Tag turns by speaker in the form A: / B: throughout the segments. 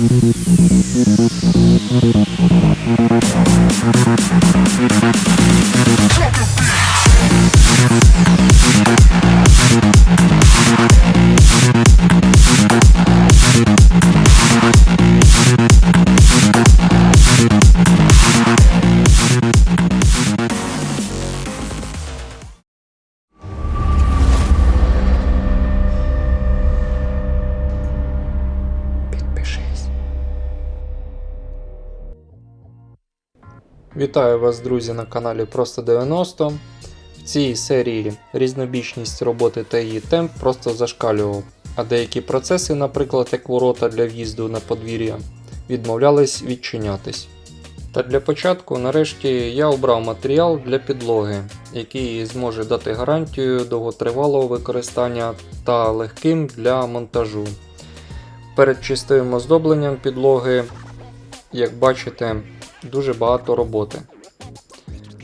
A: Thank you. Вітаю вас, друзі, на каналі Просто 90. В цій серії різнобічність роботи та її темп просто зашкалював, а деякі процеси, наприклад, як ворота для в'їзду на подвір'я, відмовлялись відчинятись. Та для початку, нарешті, я обрав матеріал для підлоги, який зможе дати гарантію довготривалого використання та легким для монтажу. Перед чистим оздобленням підлоги, як бачите, дуже багато роботи.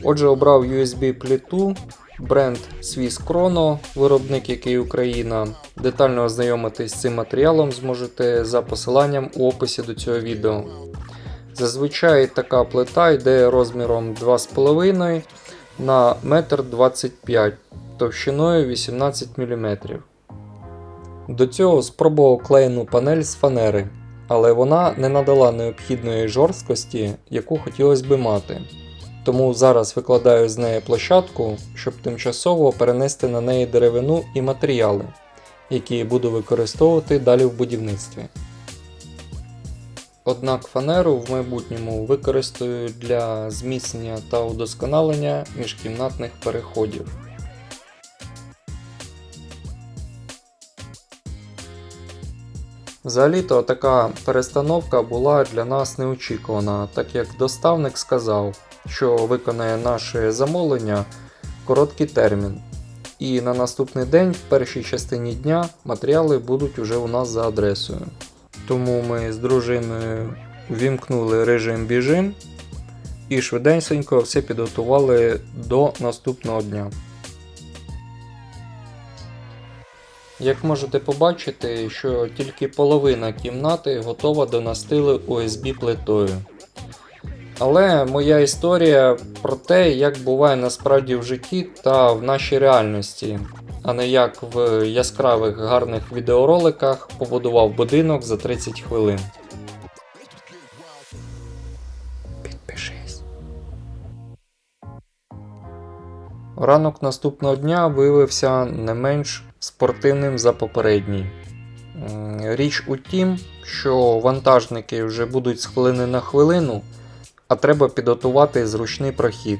A: Отже, обрав USB плиту, бренд Swiss Chrono, виробник який Україна. Детально ознайомитись з цим матеріалом зможете за посиланням у описі до цього відео. Зазвичай така плита йде розміром 2,5 на 1,25 м товщиною 18 мм. До цього спробував клеєну панель з фанери, але вона не надала необхідної жорсткості, яку хотілося би мати. Тому зараз викладаю з неї площадку, щоб тимчасово перенести на неї деревину і матеріали, які буду використовувати далі в будівництві. Однак фанеру в майбутньому використаю для зміцнення та удосконалення міжкімнатних переходів. Взагалі-то така перестановка була для нас неочікувана, так як доставник сказав, що виконає наше замовлення короткий термін. І на наступний день, в першій частині дня, матеріали будуть уже у нас за адресою. Тому ми з дружиною вімкнули режим біжим і швиденько все підготували до наступного дня. Як можете побачити, що тільки половина кімнати готова до настили USB плитою. Але моя історія про те, як буває насправді в житті та в нашій реальності, а не як в яскравих гарних відеороликах побудував будинок за 30 хвилин. Підпишись. Ранок наступного дня виявився не менш спортивним за попередній. Річ у тім, що вантажники вже будуть з хвилини на хвилину, а треба підготувати зручний прохід.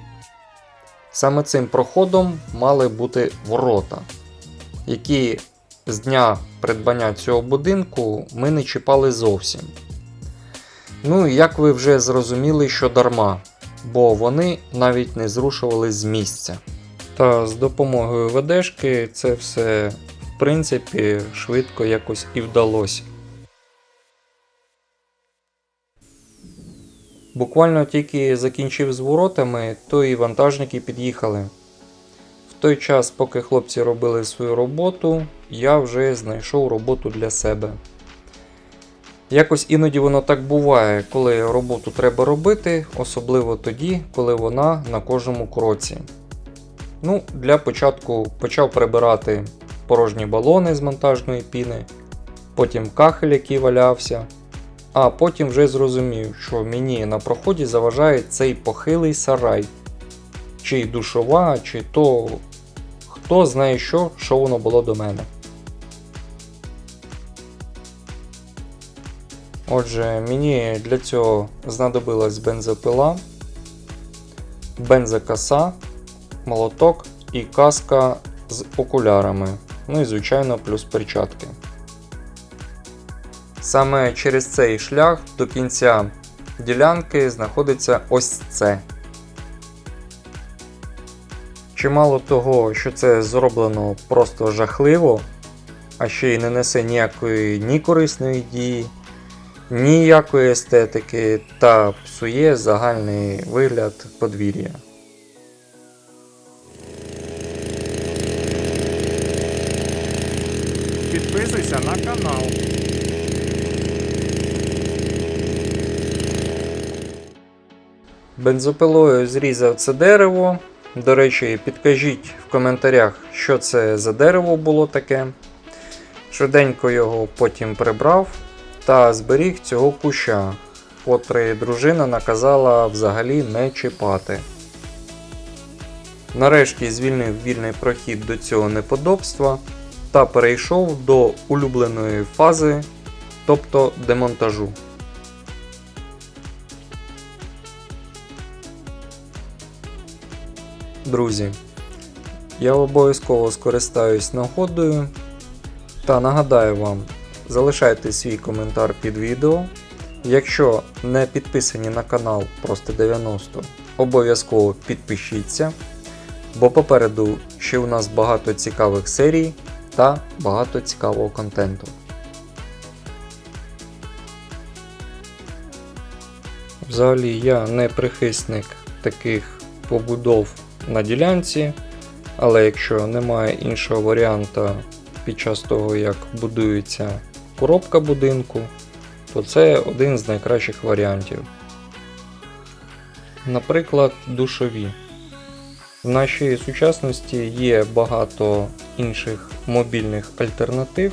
A: Саме цим проходом мали бути ворота, які з дня придбання цього будинку ми не чіпали зовсім. Ну і як ви вже зрозуміли, що дарма, бо вони навіть не зрушувались з місця. Та з допомогою ведешки це все в принципі швидко якось і вдалося. Буквально тільки закінчив з воротами, то і вантажники під'їхали. В той час, поки хлопці робили свою роботу, я вже знайшов роботу для себе. Якось іноді воно так буває, коли роботу треба робити, особливо тоді, коли вона на кожному кроці. Ну, Для початку почав прибирати порожні балони з монтажної піни, потім кахель, який валявся, а потім вже зрозумів, що мені на проході заважає цей похилий сарай, чи душова, чи то хто знає що, що воно було до мене. Отже, мені для цього знадобилась бензопила, бензокоса, молоток і каска з окулярами. Ну і, звичайно, плюс перчатки. Саме через цей шлях до кінця ділянки знаходиться ось це. Чимало того, що це зроблено просто жахливо, а ще й не несе ніякої ні корисної дії, ніякої естетики та псує загальний вигляд подвір'я.
B: підписуйся на канал.
A: Бензопилою зрізав це дерево. До речі, підкажіть в коментарях, що це за дерево було таке. Швиденько його потім прибрав та зберіг цього куща, котрий дружина наказала взагалі не чіпати. Нарешті звільнив вільний прохід до цього неподобства та перейшов до улюбленої фази, тобто демонтажу. Друзі, я обов'язково скористаюсь нагодою та нагадаю вам, залишайте свій коментар під відео. Якщо не підписані на канал Просто 90, обов'язково підпишіться, бо попереду ще у нас багато цікавих серій та багато цікавого контенту. Взагалі я не прихисник таких побудов на ділянці, але якщо немає іншого варіанту під час того, як будується коробка будинку, то це один з найкращих варіантів. Наприклад, душові. В нашій сучасності є багато інших мобільних альтернатив,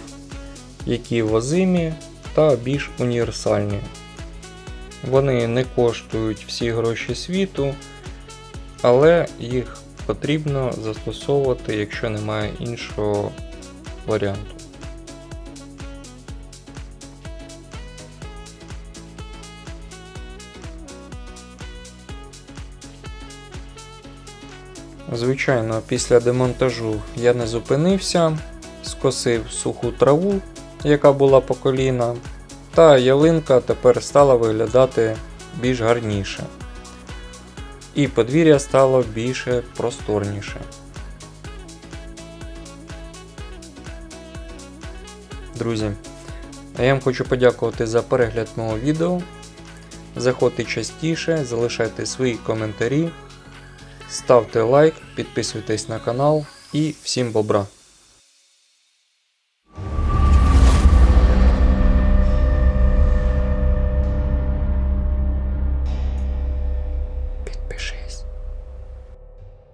A: які возимі та більш універсальні. Вони не коштують всі гроші світу, але їх потрібно застосовувати, якщо немає іншого варіанту. Звичайно, після демонтажу я не зупинився, скосив суху траву, яка була по коліна, та ялинка тепер стала виглядати більш гарніше. І подвір'я стало більше просторніше. Друзі, я вам хочу подякувати за перегляд мого відео. Заходьте частіше, залишайте свої коментарі, ставте лайк, підписуйтесь на канал і всім бобра!